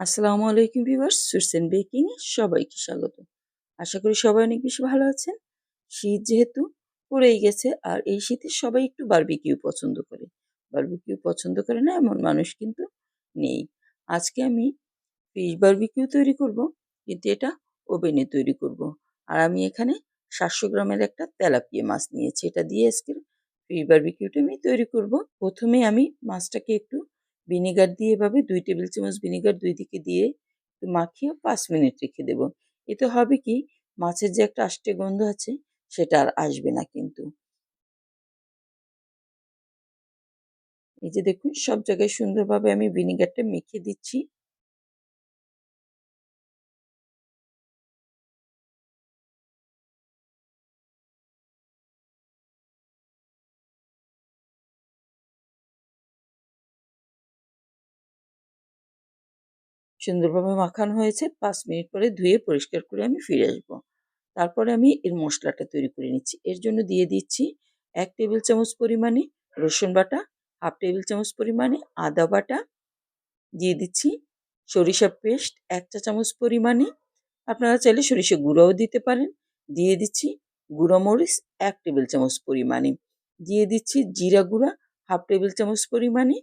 আসসালামু আলাইকুম viewers sweets and baking এ সবাইকে স্বাগত। আশা করি সবাই অনেক বেশি ভালো আছেন। শীত যেহেতু পড়েই গেছে, আর এই শীতে সবাই একটু বারবিকিউ পছন্দ করে। বারবিকিউ পছন্দ করে না, এমন মানুষ কিন্তু নেই। আজকে আমি ফিশ বারবিকিউ তৈরি করব, কিন্তু এটা ওভেনে তৈরি করব। আর আমি এখানে সাতশো গ্রামের একটা তেলাপিয়া মাছ নিয়েছি। এটা দিয়ে আজকে ফিশ বারবিকিউটা আমি তৈরি করব। প্রথমে আমি মাছটাকে একটু ভিনেগার দিয়ে এভাবে দুই টেবিল চামচ ভিনেগার দুই দিকে দিয়ে একটু মাখিয়ে পাঁচ মিনিট রেখে দেব। এতে হবে কি, মাছের যে একটা আষ্টে গন্ধ আছে, সেটা আর আসবে না কিন্তু। এই যে দেখুন, সব জায়গায় সুন্দরভাবে আমি ভিনেগারটা মেখে দিচ্ছি। সুন্দরভাবে মাখানো হয়েছে। পাঁচ মিনিট পরে ধুয়ে পরিষ্কার করে আমি ফিরে আসব। তারপরে আমি এর মশলাটা তৈরি করে নিচ্ছি। এর জন্য দিয়ে দিচ্ছি এক টেবিল চামচ পরিমাণে রসুন বাটা, হাফ টেবিল চামচ পরিমাণে আদা বাটা। দিয়ে দিচ্ছি সরিষা পেস্ট এক চা চামচ পরিমাণে। আপনারা চাইলে সরিষা গুঁড়োও দিতে পারেন। দিয়ে দিচ্ছি গুঁড়ো মরিচ এক টেবিল চামচ পরিমাণে। দিয়ে দিচ্ছি জিরা গুঁড়া, হাফ টেবিল চামচ পরিমাণে।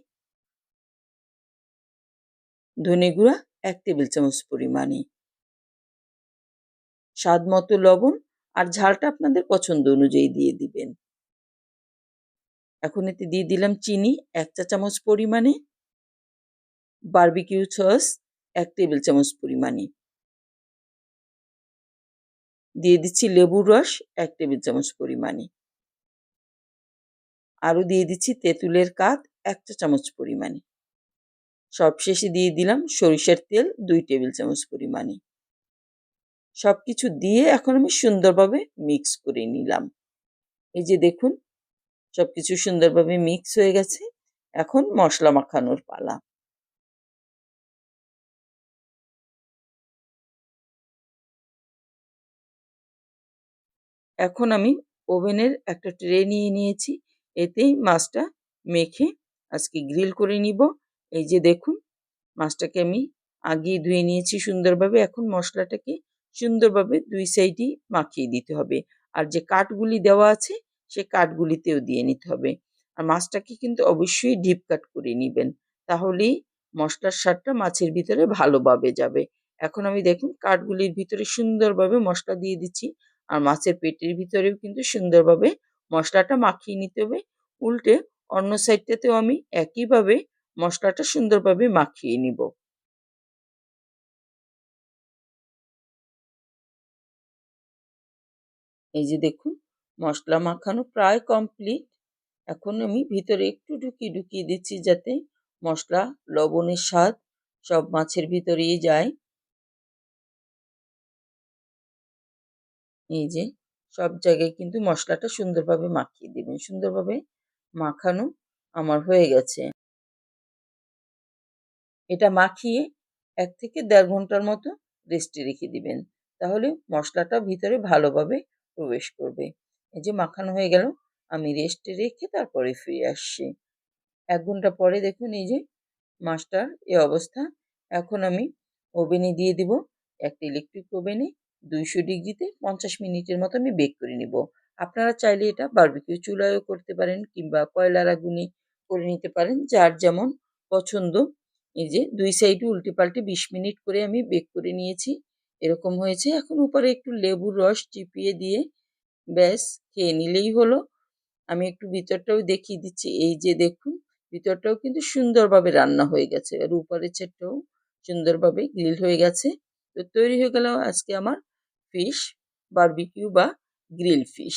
ধনে গুঁড়া, এক টেবিল চামচ পরিমাণে। স্বাদ মতো লবণ আর ঝালটা আপনাদের পছন্দ অনুযায়ী দিয়ে দিবেন। এখন এতে দিয়ে দিলাম চিনি, এক চা চামচ পরিমাণে। বার্বিকিউ সস, এক টেবিল চামচ পরিমাণে। দিয়ে দিচ্ছি লেবুর রস, এক টেবিল চামচ পরিমাণে। আরও দিয়ে দিচ্ছি তেঁতুলের কাত, এক চা চামচ পরিমাণে। সবশেষে দিয়ে দিলাম সরিষার তেল দুই টেবিল চামচ পরিমাণে। সব কিছু দিয়ে এখন আমি সুন্দরভাবে মিক্স করে নিলাম। এই যে দেখুন সব কিছু সুন্দরভাবে মিক্স হয়ে গেছে। এখন মশলা মাখানোর পালা। এখন আমি ওভেনের একটা ট্রে নিয়ে নিয়েছি। এতেই মাছটা মেখে আজকে গ্রিল করে নিব। এই যে দেখুন, মাছটাকে আমি আগিয়ে ধুয়ে নিয়েছি সুন্দরভাবে। এখন মশলাটাকে সুন্দরভাবে দুই সাইডই মাখিয়ে দিতে হবে। আর যে কাঠগুলি দেওয়া আছে, সে কাঠগুলিতেও দিয়ে নিতে হবে। আর মাছটাকে কিন্তু অবশ্যই ডিপ কাট করে নেবেন। তাহলেই মশলার স্বাদটা মাছের ভিতরে ভালোভাবে যাবে। এখন আমি দেখুন, কাঠগুলির ভিতরে সুন্দরভাবে মশলা দিয়ে দিচ্ছি। আর মাছের পেটের ভিতরেও কিন্তু সুন্দরভাবে মশলাটা মাখিয়ে নিতে হবে। উল্টে অন্য সাইডটাতেও আমি একইভাবে মশলাটা সুন্দরভাবে মাখিয়ে নিব। এই যে দেখুন, মশলা মাখানো প্রায় কমপ্লিট এখন আমি ভিতরে একটু ঢুকিয়ে ঢুকিয়ে দিচ্ছি যাতে মশলা, লবণের স্বাদ সব মাছের ভিতরেই যায়। এই যে সব জায়গায় কিন্তু মশলাটা সুন্দরভাবে মাখিয়ে দিবেন। সুন্দরভাবে মাখানো আমার হয়ে গেছে। এটা মাখিয়ে এক থেকে দেড় ঘণ্টার মতো রেস্টে রেখে দিবেন। তাহলে মশলাটা ভিতরে ভালোভাবে প্রবেশ করবে। এই যে মাখানো হয়ে গেল, আমি রেস্টে রেখে তারপরে ফিরে আসছি। এক ঘণ্টা পরে দেখুন এই যে মাছটার এ অবস্থা। এখন আমি ওভেনে দিয়ে দিব একটা ইলেকট্রিক ওভেনে দুইশো ডিগ্রিতে পঞ্চাশ মিনিটের মতো আমি বেক করে নিব। আপনারা চাইলে এটা বারবিকিউ চুলায়ও করতে পারেন কিংবা কয়লার আগুনে করে নিতে পারেন। যার যেমন পছন্দ এই যে দুই সাইডে উল্টে পাল্টে বিশ মিনিট করে আমি বেক করে নিয়েছি, এরকম হয়েছে। এখন উপরে একটু লেবুর রস চিপিয়ে দিয়ে ব্যাস খেয়ে নিলেই হলো। আমি একটু ভিতরটাও দেখিয়ে দিচ্ছি। এই যে দেখুন, ভিতরটাও কিন্তু সুন্দরভাবে রান্না হয়ে গেছে। আর উপরের ছেটটাও সুন্দরভাবে গ্রিল হয়ে গেছে। তো তৈরি হয়ে গেল আজকে আমার ফিশ, বারবিকিউ বা গ্রিল ফিশ।